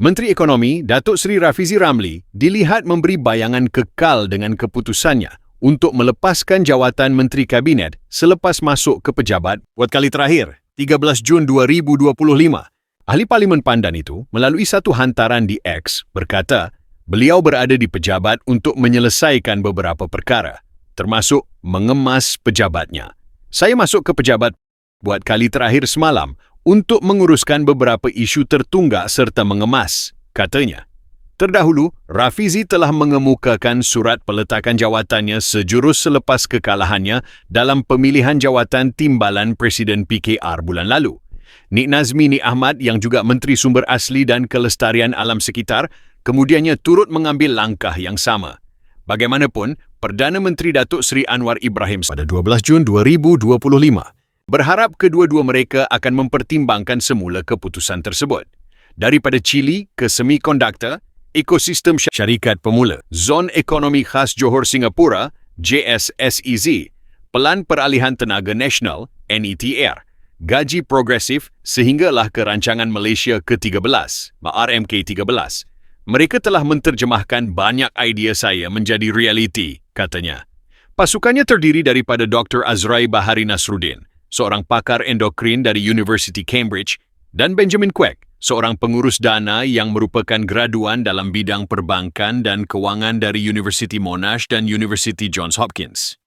Menteri Ekonomi Datuk Seri Rafizi Ramli dilihat memberi bayangan kekal dengan keputusannya untuk melepaskan jawatan Menteri Kabinet selepas masuk ke pejabat buat kali terakhir 13 Jun 2025. Ahli Parlimen Pandan itu melalui satu hantaran di X berkata beliau berada di pejabat untuk menyelesaikan beberapa perkara termasuk mengemas pejabatnya. Saya masuk ke pejabat buat kali terakhir semalam untuk menguruskan beberapa isu tertunggak serta mengemas, katanya. Terdahulu, Rafizi telah mengemukakan surat peletakan jawatannya sejurus selepas kekalahannya dalam pemilihan jawatan timbalan Presiden PKR bulan lalu. Nik Nazmi Nik Ahmad yang juga Menteri Sumber Asli dan Kelestarian Alam Sekitar kemudiannya turut mengambil langkah yang sama. Bagaimanapun, Perdana Menteri Datuk Seri Anwar Ibrahim pada 12 Jun 2025 berharap kedua-dua mereka akan mempertimbangkan semula keputusan tersebut. Daripada Chile ke semikonduktor, ekosistem syarikat pemula, Zon Ekonomi Khas Johor Singapura, JSSEZ, Pelan Peralihan Tenaga Nasional, NETR, gaji progresif sehinggalah ke rancangan Malaysia ke-13, RMK 13. Mereka telah menterjemahkan banyak idea saya menjadi realiti, katanya. Pasukannya terdiri daripada Dr. Azrai Bahari Nasruddin, seorang pakar endokrin dari University Cambridge, dan Benjamin Kwek, seorang pengurus dana yang merupakan graduan dalam bidang perbankan dan kewangan dari University Monash dan University Johns Hopkins.